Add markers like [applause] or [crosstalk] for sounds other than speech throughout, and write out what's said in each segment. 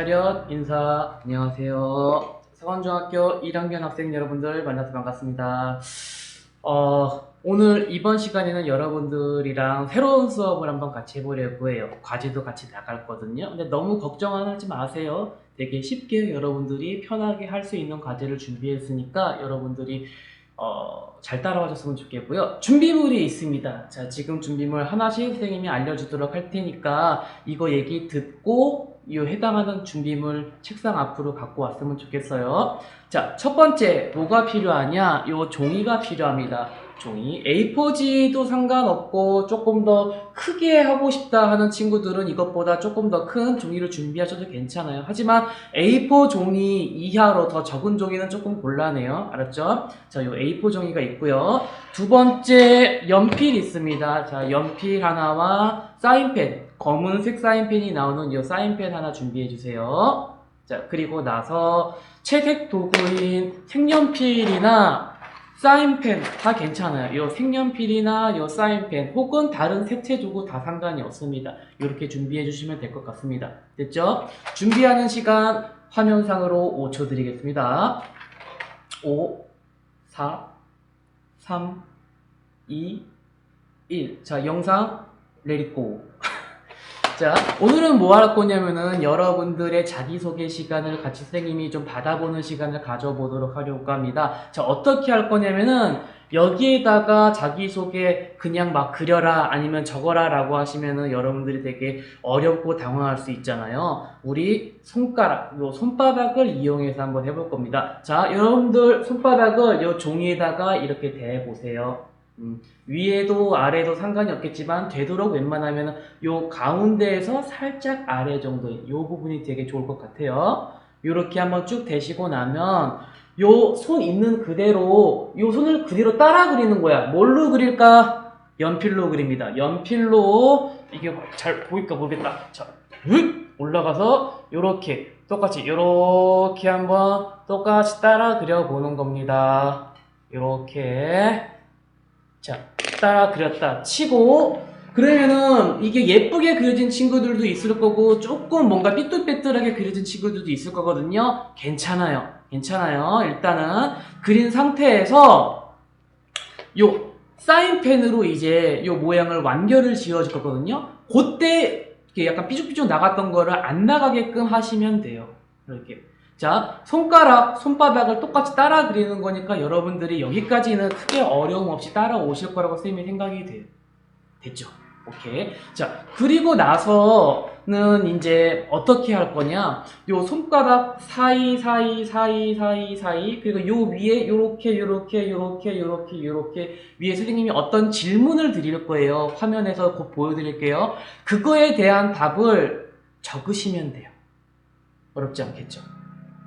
차렷 인사 안녕하세요. 서원중학교 1학년 학생 여러분들 만나서 반갑습니다. 어, 오늘 이번 시간에는 여러분들이랑 새로운 수업을 한번 같이 해보려고 해요. 과제도 같이 나갈 거든요. 근데 너무 걱정하지 마세요. 되게 쉽게 여러분들이 편하게 할 수 있는 과제를 준비했으니까 여러분들이 어, 잘 따라와 줬으면 좋겠고요. 준비물이 있습니다. 자, 지금 준비물 하나씩 선생님이 알려주도록 할 테니까 이거 얘기 듣고 이 해당하는 준비물 책상 앞으로 갖고 왔으면 좋겠어요. 자, 첫 번째 뭐가 필요하냐? 요 종이가 필요합니다. 종이 A4지도 상관없고 조금 더 크게 하고 싶다 하는 친구들은 이것보다 조금 더 큰 종이를 준비하셔도 괜찮아요. 하지만 A4 종이 이하로 더 적은 종이는 조금 곤란해요. 알았죠? 자, 요 A4 종이가 있고요. 두 번째 연필 있습니다. 자, 연필 하나와 사인펜, 검은색 사인펜이 나오는 이 사인펜 하나 준비해 주세요. 자, 그리고 나서 채색 도구인 색연필이나 사인펜 다 괜찮아요. 요 색연필이나 요 사인펜 혹은 다른 색채 도구 다 상관이 없습니다. 이렇게 준비해 주시면 될 것 같습니다. 됐죠? 준비하는 시간 화면상으로 5초 드리겠습니다. 5, 4, 3, 2, 1. 자, 영상 레디고. 자, 오늘은 뭐 할 거냐면은 여러분들의 자기소개 시간을 같이 선생님이 좀 받아보는 시간을 가져보도록 하려고 합니다. 자, 어떻게 할 거냐면은 여기에다가 자기소개 그냥 막 그려라 아니면 적어라 라고 하시면은 여러분들이 되게 어렵고 당황할 수 있잖아요. 우리 손가락, 요 손바닥을 이용해서 한번 해볼 겁니다. 자, 여러분들 손바닥을 요 종이에다가 이렇게 대보세요. 음, 위에도 아래도 상관이 없겠지만 되도록 웬만하면 요 가운데에서 살짝 아래 정도의 요 부분이 되게 좋을 것 같아요. 요렇게 한번 쭉 대시고 나면 요 손 있는 그대로 요 손을 그대로 따라 그리는 거야. 뭘로 그릴까? 연필로 그립니다. 연필로 이게 잘 보일까 모르겠다. 자, 휙 올라가서 요렇게 똑같이 요렇게 한번 똑같이 따라 그려 보는 겁니다. 요렇게 자, 따라 그렸다 치고 그러면은 이게 예쁘게 그려진 친구들도 있을 거고 조금 뭔가 삐뚤빼뚤하게 그려진 친구들도 있을 거거든요. 괜찮아요. 괜찮아요. 일단은 그린 상태에서 요 사인펜으로 이제 요 모양을 완결을 지어줄 거거든요. 그때 이렇게 약간 삐죽삐죽 나갔던 거를 안 나가게끔 하시면 돼요. 이렇게. 자, 손가락, 손바닥을 똑같이 따라 그리는 거니까 여러분들이 여기까지는 크게 어려움 없이 따라오실 거라고 쌤이 생각이 돼요. 됐죠? 오케이. 자, 그리고 나서는 이제 어떻게 할 거냐? 요 손가락 사이, 사이, 사이, 사이, 사이, 그리고 요 위에 요렇게, 요렇게, 요렇게, 요렇게, 요렇게 위에 선생님이 어떤 질문을 드릴 거예요. 화면에서 곧 보여드릴게요. 그거에 대한 답을 적으시면 돼요. 어렵지 않겠죠?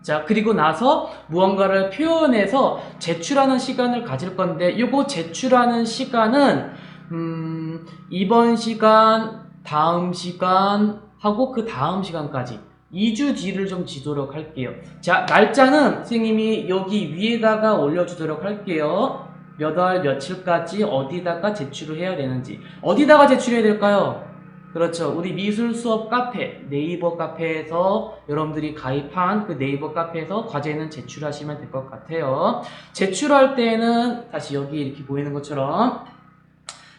자, 그리고 나서 무언가를 표현해서 제출하는 시간을 가질 건데, 요거 제출하는 시간은, 음, 이번 시간, 다음 시간, 하고 그 다음 시간까지 2주 뒤를 좀 지도록 할게요. 자, 날짜는 선생님이 여기 위에다가 올려주도록 할게요. 몇 월 며칠까지 어디다가 제출을 해야 되는지. 어디다가 제출해야 될까요? 그렇죠. 우리 미술 수업 카페, 네이버 카페에서 여러분들이 가입한 그 네이버 카페에서 과제는 제출하시면 될 것 같아요. 제출할 때는 다시 여기 이렇게 보이는 것처럼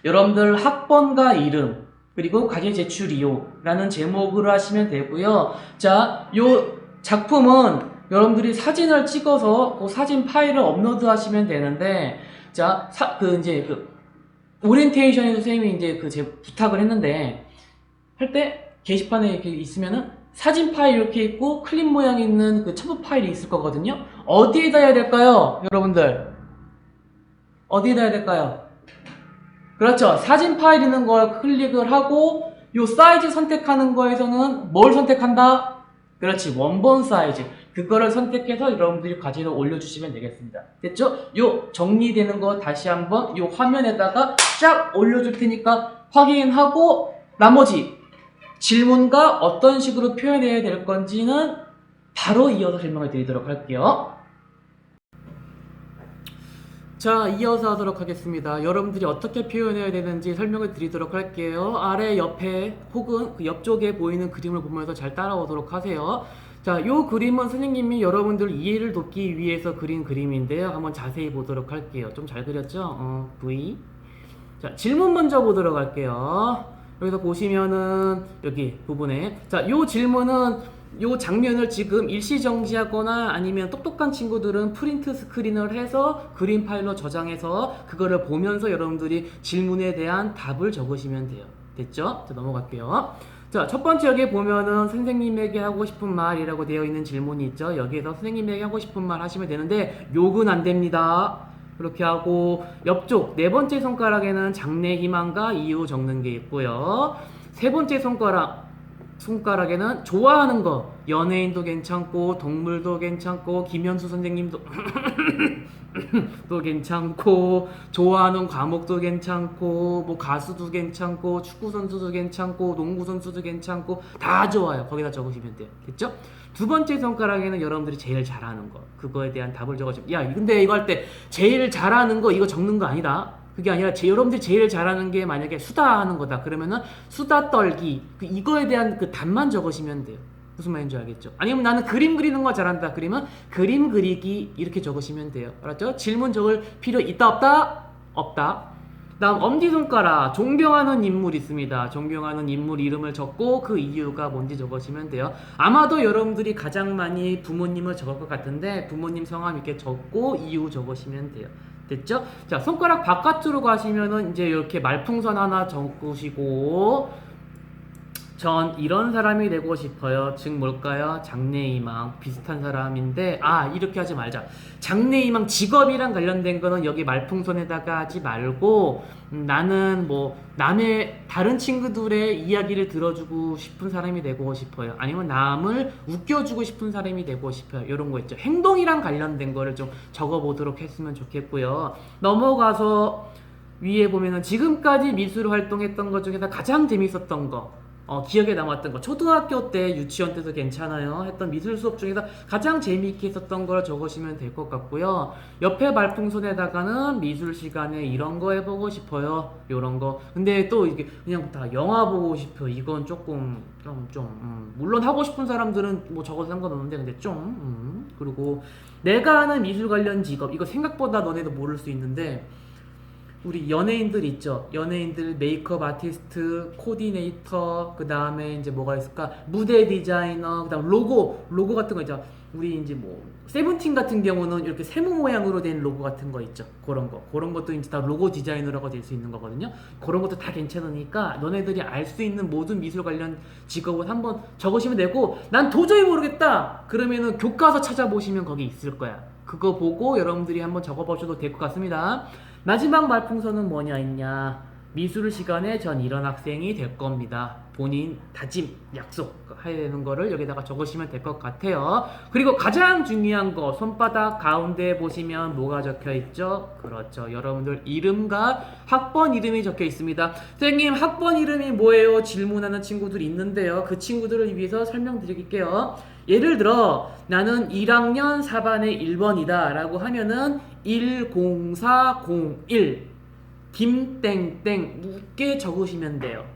여러분들 학번과 이름, 그리고 과제 제출 이유라는 제목으로 하시면 되고요. 자, 요 작품은 여러분들이 사진을 찍어서 그 사진 파일을 업로드 하시면 되는데, 자, 사, 그 이제 그 오리엔테이션에서 선생님이 이제 그 제 부탁을 했는데, 할 때 게시판에 이렇게 있으면은 사진 파일 이렇게 있고 클립 모양 있는 그 첨부 파일이 있을 거거든요. 어디에다 해야 될까요? 여러분들. 어디에다 해야 될까요? 그렇죠. 사진 파일 있는 걸 클릭을 하고 요 사이즈 선택하는 거에서는 뭘 선택한다? 그렇지. 원본 사이즈. 그거를 선택해서 여러분들이 과제를 올려주시면 되겠습니다. 됐죠? 요 정리되는 거 다시 한번 요 화면에다가 쫙 올려줄 테니까 확인하고 나머지 질문과 어떤 식으로 표현해야 될 건지는 바로 이어서 설명을 드리도록 할게요. 자, 이어서 하도록 하겠습니다. 여러분들이 어떻게 표현해야 되는지 설명을 드리도록 할게요. 아래 옆에 혹은 그 옆쪽에 보이는 그림을 보면서 잘 따라오도록 하세요. 자, 요 그림은 선생님이 여러분들 이해를 돕기 위해서 그린 그림인데요. 한번 자세히 보도록 할게요. 좀 잘 그렸죠? 어, V. 자, 질문 먼저 보도록 할게요. 여기서 보시면은 여기 부분에 자, 요 질문은 요 장면을 지금 일시 정지하거나 아니면 똑똑한 친구들은 프린트 스크린을 해서 그림 파일로 저장해서 그거를 보면서 여러분들이 질문에 대한 답을 적으시면 돼요. 됐죠? 자, 넘어갈게요. 자, 첫 번째 여기 보면은 선생님에게 하고 싶은 말이라고 되어 있는 질문이 있죠. 여기에서 선생님에게 하고 싶은 말 하시면 되는데 욕은 안 됩니다. 그렇게 하고 옆쪽 네 번째 손가락에는 장래 희망과 이유 적는 게 있고요. 세 번째 손가락 손가락에는 좋아하는 거 연예인도 괜찮고 동물도 괜찮고 김현수 선생님도 [coughs] 또 괜찮고 좋아하는 과목도 괜찮고 뭐 가수도 괜찮고 축구 선수도 괜찮고 농구 선수도 괜찮고 다 좋아요. 거기다 적으시면 돼요. 됐죠? 두 번째 손가락에는 여러분들이 제일 잘하는 거 그거에 대한 답을 적어주면 야 근데 이거 할 때 제일 잘하는 거 이거 적는 거 아니다. 그게 아니라 제, 여러분들이 제일 잘하는 게 만약에 수다 하는 거다 그러면은 수다 떨기 그 이거에 대한 그 답만 적으시면 돼요. 무슨 말인지 알겠죠? 아니면 나는 그림 그리는 거 잘한다. 그러면 그림 그리기 이렇게 적으시면 돼요. 알았죠? 질문 적을 필요 있다 없다? 없다. 다음 엄지손가락 존경하는 인물 있습니다. 존경하는 인물 이름을 적고 그 이유가 뭔지 적으시면 돼요. 아마도 여러분들이 가장 많이 부모님을 적을 것 같은데 부모님 성함 이렇게 적고 이유 적으시면 돼요. 됐죠? 자 손가락 바깥으로 가시면은 이제 이렇게 말풍선 하나 적으시고 전 이런 사람이 되고 싶어요. 즉 뭘까요? 장래희망 비슷한 사람인데 아 이렇게 하지 말자. 장래희망 직업이랑 관련된 거는 여기 말풍선에다가 하지 말고 음, 나는 뭐 남의 다른 친구들의 이야기를 들어주고 싶은 사람이 되고 싶어요. 아니면 남을 웃겨주고 싶은 사람이 되고 싶어요. 이런 거 있죠. 행동이랑 관련된 거를 좀 적어보도록 했으면 좋겠고요. 넘어가서 위에 보면은 지금까지 미술 활동했던 것 중에서 가장 재밌었던 거 어, 기억에 남았던 거. 초등학교 때 유치원 때도 괜찮아요 했던 미술 수업 중에서 가장 재미있게 했었던 걸 적으시면 될 것 같고요. 옆에 말풍선에다가는 미술 시간에 이런 거 해보고 싶어요. 요런 거. 근데 또 이게 그냥 다 영화 보고 싶어. 이건 조금 좀, 좀 음, 물론 하고 싶은 사람들은 뭐 적어도 상관없는데 근데 좀 음, 그리고 내가 하는 미술 관련 직업. 이거 생각보다 너네도 모를 수 있는데 우리 연예인들 있죠. 연예인들 메이크업 아티스트, 코디네이터, 그 다음에 이제 뭐가 있을까? 무대 디자이너, 그 다음 로고, 로고 같은 거 있죠. 우리 이제 뭐 세븐틴 같은 경우는 이렇게 세모 모양으로 된 로고 같은 거 있죠. 그런 거, 그런 것도 이제 다 로고 디자이너라고 될 수 있는 거거든요. 그런 것도 다 괜찮으니까 너네들이 알 수 있는 모든 미술 관련 직업을 한번 적으시면 되고, 난 도저히 모르겠다. 그러면은 교과서 찾아보시면 거기 있을 거야. 그거 보고 여러분들이 한번 적어보셔도 될 것 같습니다. 마지막 말풍선은 뭐냐 있냐? 미술 시간에 전 이런 학생이 될 겁니다. 본인 다짐 약속 해야 되는 거를 여기다가 적으시면 될 것 같아요. 그리고 가장 중요한 거 손바닥 가운데 보시면 뭐가 적혀 있죠? 그렇죠. 여러분들 이름과 학번 이름이 적혀 있습니다. 선생님 학번 이름이 뭐예요? 질문하는 친구들이 있는데요. 그 친구들을 위해서 설명드릴게요. 예를 들어 나는 1학년 4반의 1번이다 라고 하면은 10401 김땡땡 묻게 적으시면 돼요.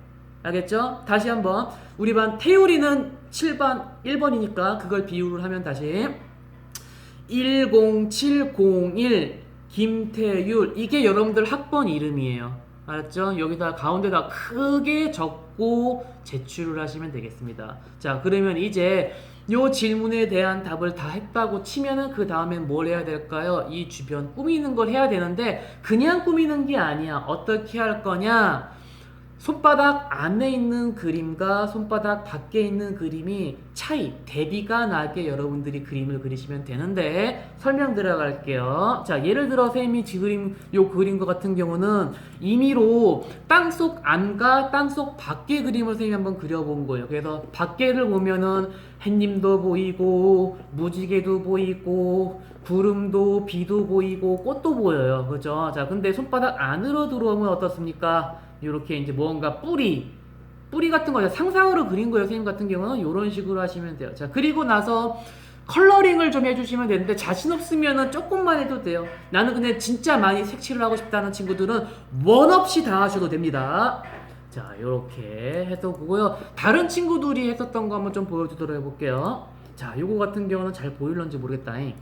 알겠죠? 다시 한번 우리 반 태율이는 7반 1번이니까 그걸 비율을 하면 다시 10701 김태율. 이게 여러분들 학번 이름이에요. 알았죠? 여기다 가운데다 크게 적고 제출을 하시면 되겠습니다. 자 그러면 이제 요 질문에 대한 답을 다 했다고 치면은 그 다음엔 뭘 해야 될까요? 이 주변 꾸미는 걸 해야 되는데 그냥 꾸미는 게 아니야. 어떻게 할 거냐? 손바닥 안에 있는 그림과 손바닥 밖에 있는 그림이 차이, 대비가 나게 여러분들이 그림을 그리시면 되는데 설명 들어갈게요. 자, 예를 들어 쌤이 지금 요것 같은 경우는 임의로 땅속 안과 땅속 밖의 그림을 쌤이 한번 그려본 거예요. 그래서 밖에를 보면은 햇님도 보이고 무지개도 보이고 구름도 비도 보이고 꽃도 보여요. 그죠? 자, 근데 손바닥 안으로 들어오면 어떻습니까? 이렇게 이제 뭔가 뿌리 뿌리 같은 거 상상으로 그린 거예요 선생님 같은 경우는 이런 식으로 하시면 돼요 자 그리고 나서 컬러링을 좀 해주시면 되는데 자신 없으면은 조금만 해도 돼요. 나는 근데 진짜 많이 색칠을 하고 싶다는 친구들은 원 없이 다 하셔도 됩니다. 자, 이렇게 해서 보고요. 다른 친구들이 했었던 거 한번 좀 보여주도록 해볼게요. 자, 요거 같은 경우는 잘 보일런지 모르겠다 잉.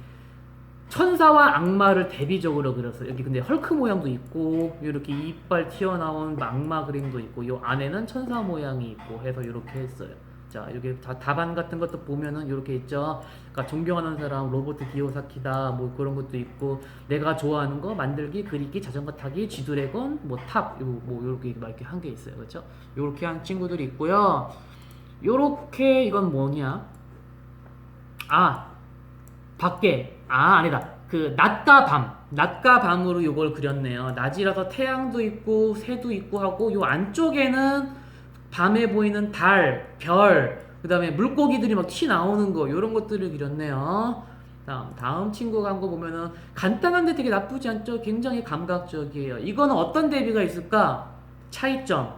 천사와 악마를 대비적으로 그렸어요. 여기 근데 헐크 모양도 있고 이렇게 이빨 튀어나온 악마 그림도 있고 요 안에는 천사 모양이 있고 해서 이렇게 했어요. 자, 여기 다 답안 같은 것도 보면은 이렇게 있죠. 그러니까 존경하는 사람 로버트 기요사키다 뭐 그런 것도 있고 내가 좋아하는 거 만들기, 그리기, 자전거 타기, G드래곤, 뭐 탑, 요, 뭐 요렇게 막 이렇게 한 게 있어요. 그렇죠? 요렇게 한 친구들이 있고요. 요렇게 이건 뭐냐? 아, 밖에 아 아니다. 그 낮과 밤 낮과 밤으로 요걸 그렸네요. 낮이라서 태양도 있고 새도 있고 하고 요 안쪽에는 밤에 보이는 달, 별, 그 다음에 물고기들이 막 튀 나오는 거 요런 것들을 그렸네요. 다음 다음 친구가 한 거 보면은 간단한데 되게 나쁘지 않죠? 굉장히 감각적이에요. 이거는 어떤 대비가 있을까? 차이점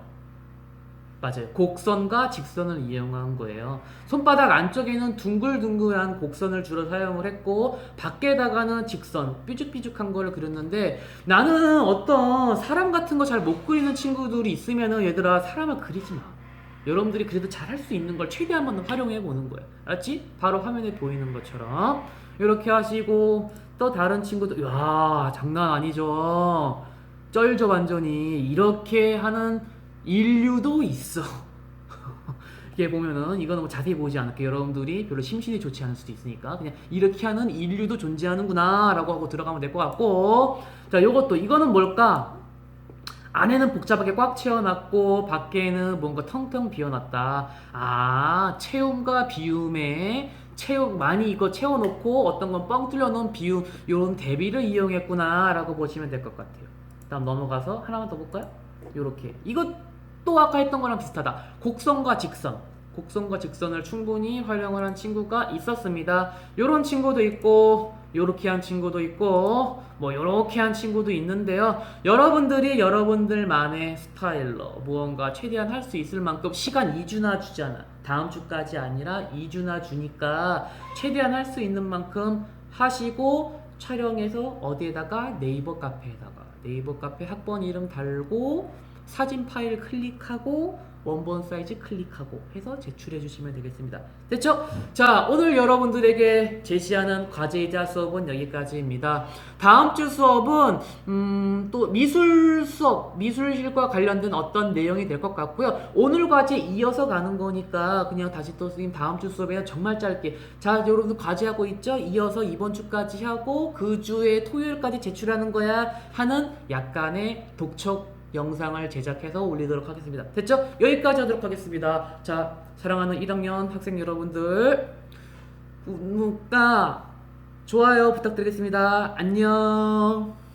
맞아요. 곡선과 직선을 이용한 거예요. 손바닥 안쪽에는 둥글둥글한 곡선을 주로 사용을 했고 밖에다가는 직선, 삐죽삐죽한 거를 그렸는데 나는 어떤 사람 같은 거 잘 못 그리는 친구들이 있으면은 얘들아 사람을 그리지 마. 여러분들이 그래도 잘 할 수 있는 걸 최대한 한번 활용해 보는 거예요. 알았지? 바로 화면에 보이는 것처럼 이렇게 하시고 또 다른 친구들 야 장난 아니죠. 쩔죠 완전히 이렇게 하는 인류도 있어. [laughs] 이게 보면은 이거는 뭐 자세히 보지 않을게요. 여러분들이 별로 심신이 좋지 않을 수도 있으니까 그냥 이렇게 하는 인류도 존재하는구나라고 하고 들어가면 될 것 같고 자 요것도 이거는 뭘까? 안에는 복잡하게 꽉 채워놨고 밖에는 뭔가 텅텅 비어놨다. 아 채움과 비움에 채우 많이 이거 채워놓고 어떤 건 뻥 뚫려놓은 비움 요런 대비를 이용했구나라고 보시면 될 것 같아요. 다음 넘어가서 하나만 더 볼까요? 요렇게 이것 도 아까 했던 거랑 비슷하다. 곡선과 직선. 곡선과 직선을 충분히 활용을 한 친구가 있었습니다. 요런 친구도 있고 요렇게 한 친구도 있고 뭐 요렇게 한 친구도 있는데요. 여러분들이 여러분들만의 스타일로 무언가 최대한 할 수 있을 만큼 시간 2주나 주잖아. 다음 주까지 아니라 2주나 주니까 최대한 할 수 있는 만큼 하시고 촬영해서 어디에다가 네이버 카페에다가 네이버 카페 학번 이름 달고 사진 파일 클릭하고 원본 사이즈 클릭하고 해서 제출해 주시면 되겠습니다. 됐죠? 자, 오늘 여러분들에게 제시하는 과제이자 수업은 여기까지입니다. 다음 주 수업은 음, 또 미술 수업, 미술실과 관련된 어떤 내용이 될 것 같고요. 오늘 과제 이어서 가는 거니까 그냥 다시 또 선생님 다음 주 수업에 정말 짧게 자, 여러분들 과제하고 있죠? 이어서 이번 주까지 하고 그 주에 토요일까지 제출하는 거야 하는 약간의 독촉 영상을 제작해서 올리도록 하겠습니다. 됐죠? 여기까지 하도록 하겠습니다. 자, 사랑하는 1학년 학생 여러분들, 구독과 좋아요 부탁드리겠습니다. 안녕.